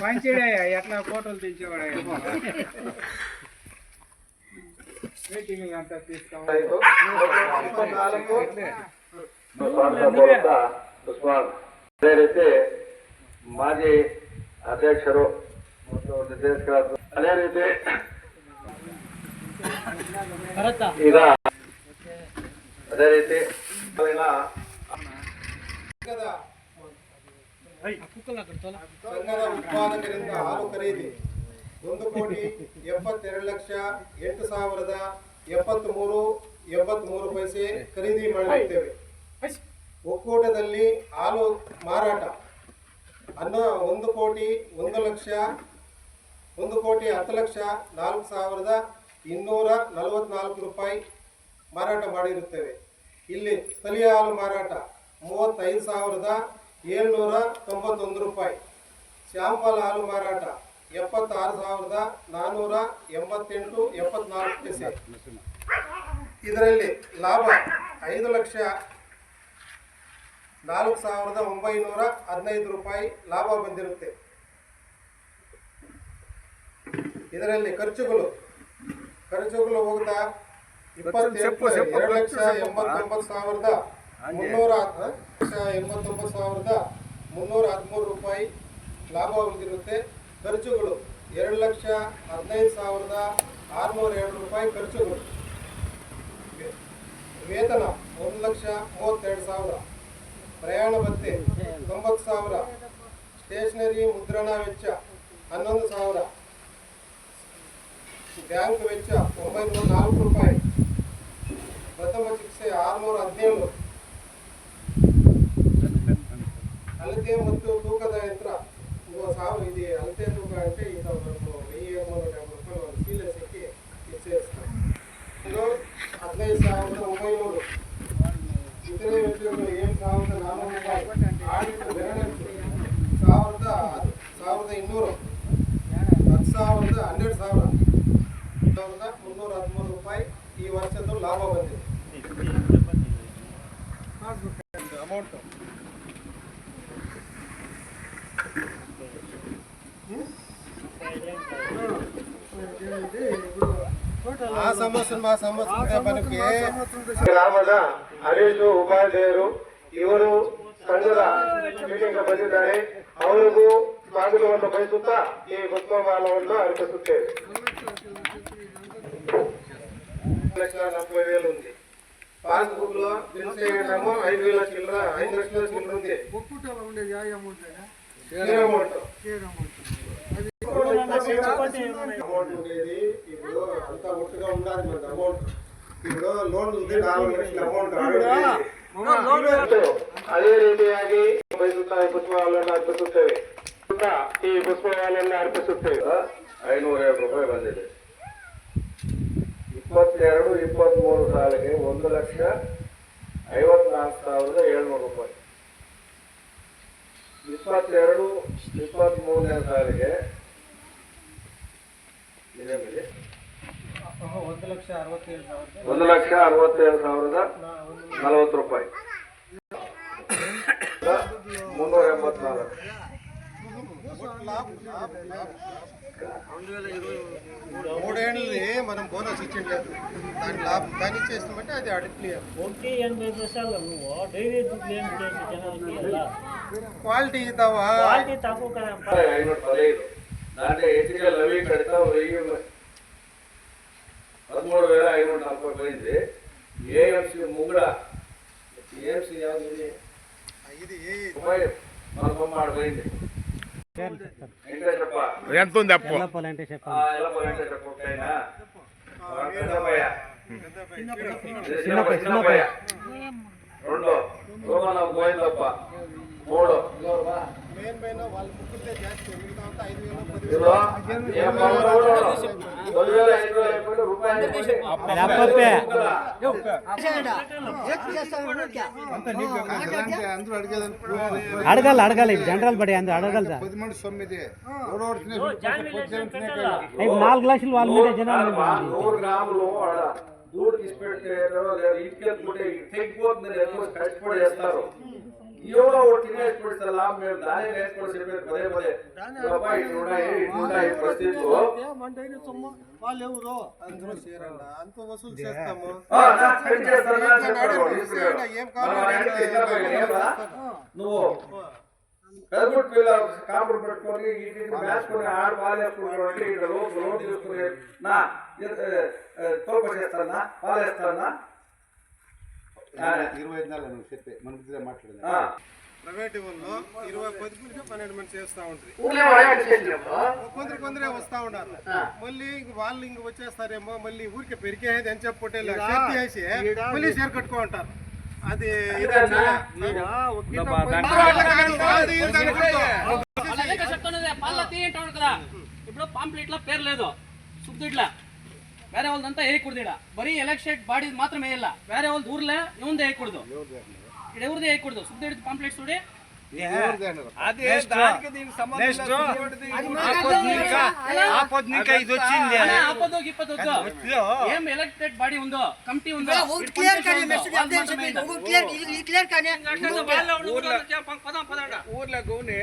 మంచిడయ్యా ఎట్లా ఫోటోలు తెచ్చేవాడయ్యా మీటింగ్ అంతా తీసుకోవాలి ఇప్పత్నాలుగు ಸ್ವಾಗತ ಉಸ್ಮಾನ್ ಅದೇ ರೀತಿ ಮಾಜಿ ಅಧ್ಯಕ್ಷರು ಮತ್ತು ನಿರ್ದೇಶಕರಾದ ಅದೇ ರೀತಿ ಈಗ ಅದೇ ರೀತಿ ಇಲ್ಲಿನ ಸಂಘದ ಉತ್ಪಾದಕರಿಂದ ಹಾಲು ಖರೀದಿ. ಒಂದು ಕೋಟಿ ಎಪ್ಪತ್ತೆರಡು ಲಕ್ಷ ಎಂಟು ಸಾವಿರದ ಎಪ್ಪತ್ಮೂರು ಎಂಬತ್ಮೂರು ಪೈಸೆ ಖರೀದಿ ಮಾಡಿರುತ್ತೇವೆ. ಒಕ್ಕೂಟದಲ್ಲಿ ಹಾಲು ಮಾರಾಟ. ಅನ್ನ ಒಂದು ಕೋಟಿ ಒಂದು ಲಕ್ಷ, ಒಂದು ಕೋಟಿ ಹತ್ತು ಲಕ್ಷ ನಾಲ್ಕು ಸಾವಿರದ ಇನ್ನೂರ ನಲವತ್ನಾಲ್ಕು ರೂಪಾಯಿ ಮಾರಾಟ ಮಾಡಿರುತ್ತೇವೆ. ಇಲ್ಲಿ ಸ್ಥಳೀಯ ಹಾಲು ಮಾರಾಟ ಮೂವತ್ತೈದು ಸಾವಿರದ ಏಳ್ನೂರ ತೊಂಬತ್ತೊಂದು ರೂಪಾಯಿ. ಶ್ಯಾಂಪಲ್ ಹಾಲು ಮಾರಾಟ, ಎಪ್ಪತ್ತಾರು ಸಾವಿರದ ನಾನ್ನೂರ ಎಂಬತ್ತೆಂಟು ಎಪ್ಪತ್ನಾಲ್ಕು ಪೈಸೆ. ಇದರಲ್ಲಿ ಲಾಭ ಐದು ಲಕ್ಷ ನಾಲ್ಕು ಸಾವಿರದ ಒಂಬೈನೂರ ಹದಿನೈದು ರೂಪಾಯಿ ಲಾಭ ಬಂದಿರುತ್ತೆ. ಇದರಲ್ಲಿ ಖರ್ಚುಗಳು ಖರ್ಚುಗಳು ಹೋಗ್ತಾ ಇಪ್ಪತ್ತೆಂಟು, ಎರಡು ಲಕ್ಷ ಎಂಬತ್ತೊಂಬತ್ತು ಸಾವಿರದ ಮುನ್ನೂರ ಎಂಬತ್ತೊಂಬತ್ತು ಸಾವಿರದ ಮುನ್ನೂರ ಹದಿಮೂರು ರೂಪಾಯಿ ಲಾಭ ಹೊಂದಿರುತ್ತೆ ಖರ್ಚುಗಳು ಎರಡು ಲಕ್ಷ ಹದಿನೈದು ಸಾವಿರದ ಆರುನೂರ ಎರಡು ರೂಪಾಯಿ ಖರ್ಚುಗಳು. ವೇತನ ಒಂದು ಲಕ್ಷ ಮೂವತ್ತೆರಡು ಸಾವಿರ. ಪ್ರಯಾಣ ಭತ್ಯೆ ತೊಂಬತ್ತು ಸಾವಿರ. ಸ್ಟೇಷನರಿ ಮುದ್ರಣ ವೆಚ್ಚ ಹನ್ನೊಂದು ಸಾವಿರ. ಬ್ಯಾಂಕ್ ವೆಚ್ಚ ಒಂಬೈನೂರ ನಾಲ್ಕು ರೂಪಾಯಿ. ಪ್ರಥಮ ಚಿಕಿತ್ಸೆ ಆರುನೂರ ಹದಿನೇಳು. ಅಳತೆ ಮತ್ತು ತೂಕದ ಯಂತ್ರ ಸಾವು ಇದೆ ಅಳತೆ ತೂಕ ಅಂದರೆ ಇದು ನಮ್ಮ ವೆಯ್ಯ ಮೂಲಕ ಚೀಲ ಸಿಕ್ಕಿ ಸೇರಿಸ್ತಾರೆ ಇದು ಹದಿನೈದು ಸಾವಿರದ ಒಂಬೈನೂರು. ಇತರೆ ವೆಚ್ಚಗಳು ಏನು ಸಾವಿರದ ನಾನ್ನೂರು ರೂಪಾಯಿ ಸಾವಿರದ ಸಾವಿರದ ಇನ್ನೂರು. ಹತ್ತು ಸಾವಿರದ ಹನ್ನೆರಡು ಸಾವಿರ. ಆ ಸಮಸ್ಯೆ ಆ ಸಮಸ್ಯೆ ಬನಕ್ಕೆ ಗ್ರಾಮದ ಹರೀಶು ಉಪಾಧ್ಯಾಯರು ಇವರು ಸಂಘದ ಮೀಟಿಂಗ್ ಬಂದಿದ್ದಾರೆ ಅವರಿಗೂ ಸ್ವಾಗತವನ್ನು ಬಯಸುತ್ತಾ ಈ ಪುಷ್ಪಮಾಲವನ್ನು ಅರ್ಪಿಸುತ್ತೇವೆ లక్షల నలభై వేలు ఉంది పాస్బుక్ లో బిల్ చేయడము ఐదు వేల చిల్లర ఐదు లక్షల చిల్లర ఉంది ఒక్కటలో ఉండేది ఆ amount share amount share amount amount ఉండేది ఇప్పుడు అంతా ఒట్టుగా ఉండాలి మనకు అమౌంట్ ఇప్పుడు లోన్ ఉంది నాలుగు లక్షల అమౌంట్ ಮತ್ತು ಅದೇ ರೀತಿಯಾಗಿ ಬಯಸುತ್ತಾ ಈ ಪುಷ್ಪಮಾಲೆಯನ್ನು ಅರ್ಪಿಸುತ್ತೇವೆ ಈ ಪುಷ್ಪಮಾಲೆಯನ್ನು ಅರ್ಪಿಸುತ್ತೇವೆ ಐನೂರ ಎರಡು ರೂಪಾಯಿ ಬಂದಿದೆ ಇಪ್ಪತ್ತೆರಡು ಇಪ್ಪತ್ತ್ಮೂರು ಸಾಲಿಗೆ ಒಂದು ಲಕ್ಷ ಐವತ್ನಾಲ್ಕು ಸಾವಿರದ ಏಳ್ನೂರು ರೂಪಾಯಿ ಇಪ್ಪತ್ತೆರಡು ಇಪ್ಪತ್ತ್ಮೂರನೇ ಸಾಲಿಗೆ ಒಂದು ಲಕ್ಷ ಅರವತ್ತೇಳು ಸಾವಿರದ ನಲವತ್ತು ರೂಪಾಯಿ ಮುನ್ನೂರ ಎಂಬತ್ನಾಲ್ಕು మూడేళ్ళు మనం బోనస్ ఇచ్చిండలేదు దాని లాభం దాన్ని చేస్తామంటే అది అడుగులేదు ఒకటి ఎనభై పైసలు నువ్వు డైలీ దుడ్లు ఏం చేసి క్వాలిటీ ఇద్దావా క్వాలిటీ తక్కువ కదా దాంట్లో ఎన్నికలు అవి కడతావు వెయ్యి పదమూడు వేల ఐదు వందల నలభై పోయింది ఏఎంసీ ముంగడ ఏఎంసీ యావదు మన పోయింది ఎంత ఉంది అప్పు? చెప్పాలంటే అడగాలి అడగాలి. జనరల్ పడే అందు అడగాలి నాలుగు లక్షలు వాళ్ళ మీద జనాలు దూడు తీసిపెట్టారో లేదా. ఇంటికి వెళ్ళి కష్టపడి చేస్తారు. ఎవరో ఒకటి తినేసి లాభం మేము దాన్ని నేర్చుకొని చెప్పేది పదే పదే బాబా ఇట్లున్నాయి ఇట్లున్నాయి పరిస్థితులు మన డైరీ సొమ్ము వాళ్ళు ఎవరు అందరూ చేరండి అంత వసూలు చేస్తాము ఆ, నా ఫ్రెండ్ చేస్తానా అని చెప్పాడు వాడు, తీసుకున్నాడు. ఏం మనం కావాలి ఆయన తీసుకుపోయి, ఏమరా? నువ్వు పెద్దగుట్టు పిల్ల కాపుడు పెట్టుకొని ఇంటికి మేసుకొని ఆడు పాలు వేసుకుంటాడు ఇక్కడ లోపు లోటు తీసుకుని నా తోప చేస్తానా పాలు వేస్తానా ప్రైవేట్ ఊళ్ళో ఇరవై పది నుంచి పన్నెండు మంది కొందరు కొందరే వస్తూ ఉన్నారు మళ్ళీ వాళ్ళు ఇంక వచ్చేస్తారేమో మళ్ళీ ఊరికి పెరిగేది అని చెప్పుకుంటే చేసి మళ్ళీ షేర్ కట్టుకుంటారు అది ఇప్పుడు పాంప్లెట్లో పేరు లేదు శుద్ధ ಬೇರೆ వాళ్ళదంతా వేయకూడదు ఇక్కడ ಬರೀ ಎಲೆಕ್ಷನ್ ಬಾಡಿ ಮಾತ್ರ వేయాల ಬೇರೆ వాళ్ళ ఊర్లే ಇವಂದೇ వేయకూడదు ఇక్కడ ఎవరిది వేయకూడదు ಸುದ್ದು ಹಿಡಿದು ಪಾಂಪ್ಲೆಟ್ಸ್ ನೋಡಿ అదే దానికి దీనికి సంబంధం లేదు. ఆపొద్దు ఇది వచ్చింది ఆపదు గిప్పదు ఏం ఎలక్టెడ్ బాడీ ఉందో కమిటీ ఉందో క్లియర్ కానీ మెసేజ్ క్లియర్ క్లియర్ కానీ పదాం పదాం ఊర్లో గౌని